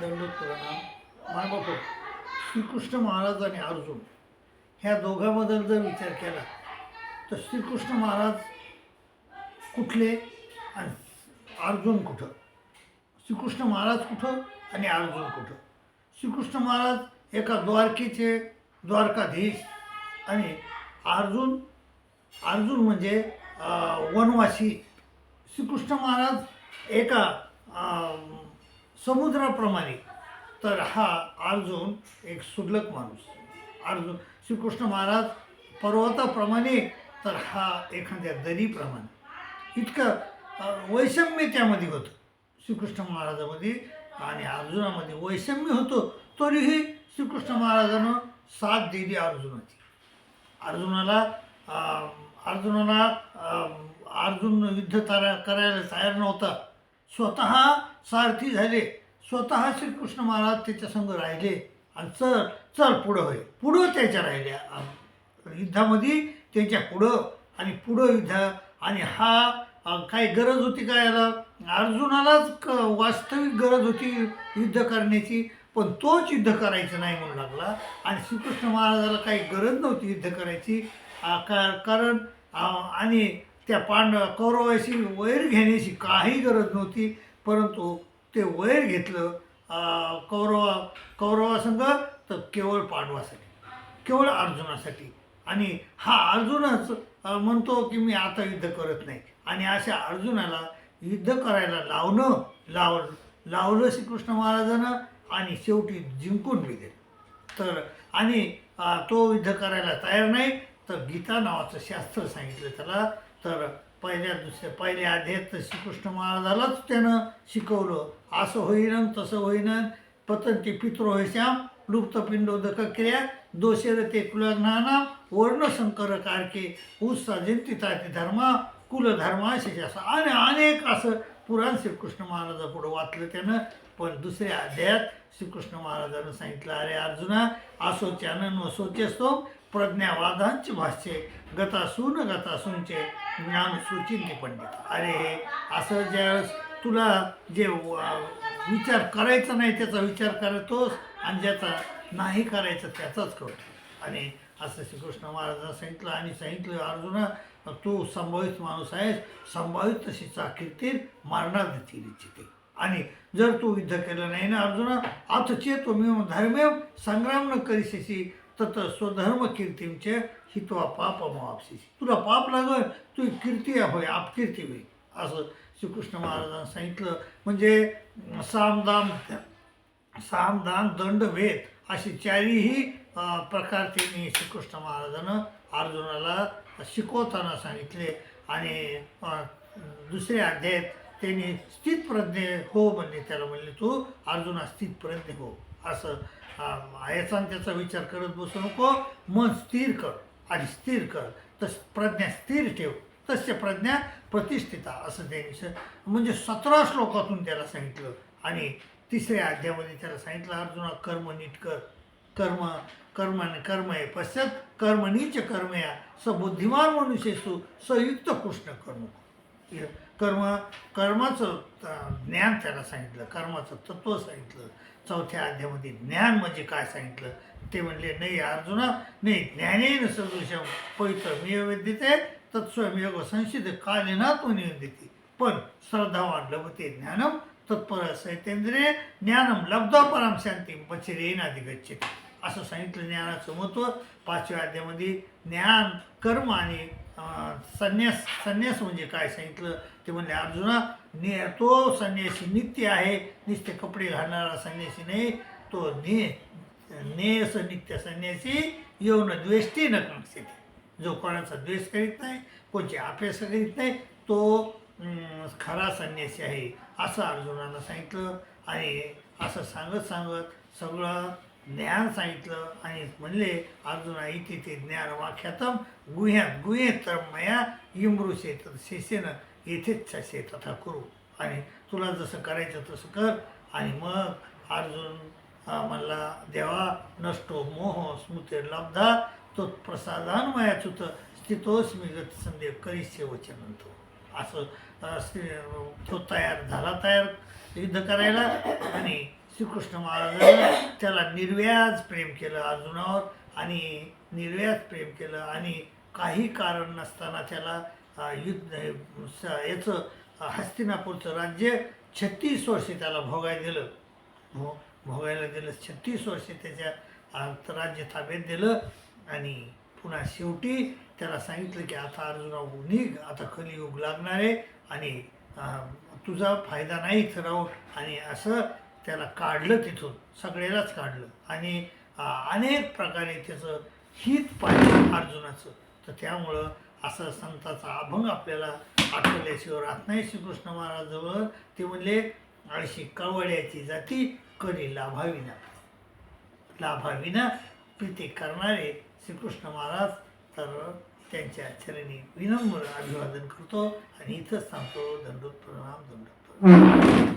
दंडोत प्रणाम. मायबाप श्रीकृष्ण महाराज आणि अर्जुन ह्या दोघांबद्दल जर विचार केला तर श्रीकृष्ण महाराज कुठले आणि अर्जुन कुठं? श्रीकृष्ण महाराज कुठं आणि अर्जुन कुठं? श्रीकृष्ण महाराज एका द्वारकेचे द्वारकाधीश आणि अर्जुन अर्जुन म्हणजे वनवासी. श्रीकृष्ण महाराज एका समुद्राप्रमाणे. तर हा अर्जुन एक सुडलक माणूस. अर्जुन श्रीकृष्ण महाराज पर्वताप्रमाणे तर हा एखाद्या दरीप्रमाणे. इतकं वैषम्य त्यामध्ये होतं. श्रीकृष्ण महाराजामध्ये आणि अर्जुनामध्ये वैषम्य होतं. तरीही श्रीकृष्ण महाराजानं साथ दिली अर्जुनाची. अर्जुनाला अर्जुनाला अर्जुन युद्ध तारा करायला तयार नव्हता. स्वतः सारथी झाले. स्वतः श्रीकृष्ण महाराज त्याच्या संग राहिले आणि चल चल पुढं होय. पुढं त्याच्या राहिल्या. युद्धामध्ये त्यांच्या पुढं आणि पुढं युद्ध. आणि हा काही काय गरज होती का याला? अर्जुनालाच क वास्तविक गरज होती युद्ध करण्याची. पण तोच युद्ध करायचं नाही म्हणू लागला. आणि श्रीकृष्ण महाराजाला काही गरज नव्हती युद्ध करायची. का कारण आणि त्या पांड कौरवाशी वैर घेण्याची काही गरज नव्हती परंतु ते वैर घेतलं कौरवा कौरवासंग तर केवळ पांडवासाठी केवळ अर्जुनासाठी. आणि हा अर्जुनच म्हणतो की मी आता युद्ध करत नाही. आणि अशा अर्जुनाला युद्ध करायला लावणं लाव लावलं श्रीकृष्ण महाराजानं आणि शेवटी जिंकून बी दिलं. तर आणि तो युद्ध करायला तयार नाही तर गीता नावाचं शास्त्र सांगितलं त्याला तर पहिल्या दुसऱ्या पहिल्या अध्यायात तर श्रीकृष्ण महाराजालाच त्यानं शिकवलं. असं होईन तसं होईन पतंती पितृ होयश्याम लुप्तपिंडोदक क्रिया दोषेर ते कुलज्ञाना वर्णशंकर कारके उत्सा जयंतिताती धर्मा कुलधर्मा असं आणि अनेक असं पुराण श्रीकृष्ण महाराजापुढं वाचलं त्यानं. पण दुसऱ्या अध्यायात श्रीकृष्ण महाराजानं सांगितलं अरे अर्जुना असोच्यानं नसोचेस्तो प्रज्ञावादांचे भाष्ये गतासून गतासूनचे ज्ञान सुचिंती पंडित. अरे हे असं ज्यावेळेस तुला जे विचार करायचा नाही त्याचा विचार करतोस आणि ज्याचा नाही करायचा त्याचाच करतो आणि असं श्रीकृष्ण महाराजांना सांगितलं आणि सांगितलं अर्जुना तू संभावित माणूस आहेस संभावित तशी चाकिरतील मारणार देतील इच्छिते. आणि जर तू युद्ध केलं नाही ना अर्जुना अथ चेतो मी धर्मेव संग्राम न करिसेसी तत स्वधर्म कीर्तींचे हित्वा पाप मापसीसी तुला पाप लागल तू कीर्ती होय आपकीर्ती होई असं श्रीकृष्ण महाराजांनी सांगितलं. म्हणजे सामदाम सामदान दंड वेद अशी चारीही प्रकार त्यांनी श्रीकृष्ण महाराजानं अर्जुनाला शिकवताना सांगितले. आणि दुसऱ्या अध्यायात त्यांनी स्थितप्रज्ञ हो म्हणले त्याला म्हणले तू अर्जुना स्थितप्रज्ञ हो. असं याचा आणि त्याचा विचार करत बसू नको. मन स्थिर कर आणि स्थिर कर. तस प्रज्ञा स्थिर ठेव. तस्य प्रज्ञा प्रतिष्ठिता असं त्यांनी म्हणजे सतरा श्लोकातून त्याला सांगितलं. आणि तिसऱ्या अध्यायामध्ये त्याला सांगितलं अर्जुना कर्म नीट कर. कर्म कर्म कर्म आहे पश्चात कर्मणीच कर्मया स बुद्धिमान मनुष्यसु संयुक्त कृष्ण कर्म कर्म कर्माचं ज्ञान त्याला सांगितलं कर्माचं तत्त्व सांगितलं. चौथ्या अध्यामध्ये ज्ञान म्हणजे काय सांगितलं? ते म्हणले नाही अर्जुना नाही ज्ञानेन सदृशम पवित्र मी विद्यते तत्स्वयंयोग संसिद्ध कालिनात्म निवेदिते पण श्रद्धावान लभते ज्ञानम तत्पर सैतेंद्रिय ज्ञानम लब्धा पराम शांती पचिरेन असं सांगितलं ज्ञानाचं महत्त्व पाचव्या अध्यामध्ये ज्ञान कर्म आणि संन्यास संन्यास म्हणजे काय सांगितलं? ते म्हणले अर्जुना ने तो संन्यासी नित्य आहे. नुसते कपडे घालणारा संन्यासी नाही. तो ने नेस नित्य संन्यासी येऊन द्वेष्टी न कांक्षते जो कोणाचा द्वेष करीत नाही कोणची अपेक्षा करीत नाही तो खरा संन्यासी आहे. असं अर्जुनानं सांगितलं. आणि असं सांगत सांगत सगळं ज्ञान सांगितलं आणि म्हणले अर्जुना इथे ते ज्ञान वाख्यातम गुह्यात गुहे तर मया इमरू शेत शेषेनं येथेच शेत तथा करू. आणि तुला जसं करायचं तसं कर. आणि मग अर्जुन मला म्हणला देवा नष्टो मोह स्मृती लब्धा तो प्रसादान्मयाच्युत स्थितोस्मी गत संदेह करिष्य वचनंतो. असं तो तयार झाला तयार युद्ध करायला. आणि श्रीकृष्ण महाराजांनी त्याला निर्व्याज प्रेम केलं अर्जुनावर आणि निर्व्याज प्रेम केलं आणि काही कारण नसताना त्याला युद्ध स- याचं हस्तिनापूरचं राज्य छत्तीस वर्षे त्याला भोगायला दिलं. भो भोगायला दिलं. छत्तीस वर्षे त्याच्या राज्य ताब्यात दिलं आणि पुन्हा शेवटी त्याला सांगितलं की आता अर्जुना निघ आता कलियुग लागणार आहे आणि तुझा फायदा नाही राहू आणि असं त्याला काढलं तिथून सगळ्यालाच काढलं. आणि अनेक प्रकारे त्याचं हित पाहिलं अर्जुनाचं. तर त्यामुळं असं संताचा अभंग आपल्याला आठवल्याशिवाय राहत नाही. श्रीकृष्ण महाराजजवळ ते म्हणले अळशी कवड्याची जाती करी लाभाविना. लाभाविना प्रीती करणारे श्रीकृष्ण महाराज तर त्यांच्या चरणी विनम्र अभिवादन करतो आणि इथंच सांगतो दंडोत प्रणाम दंडोत प्रणाम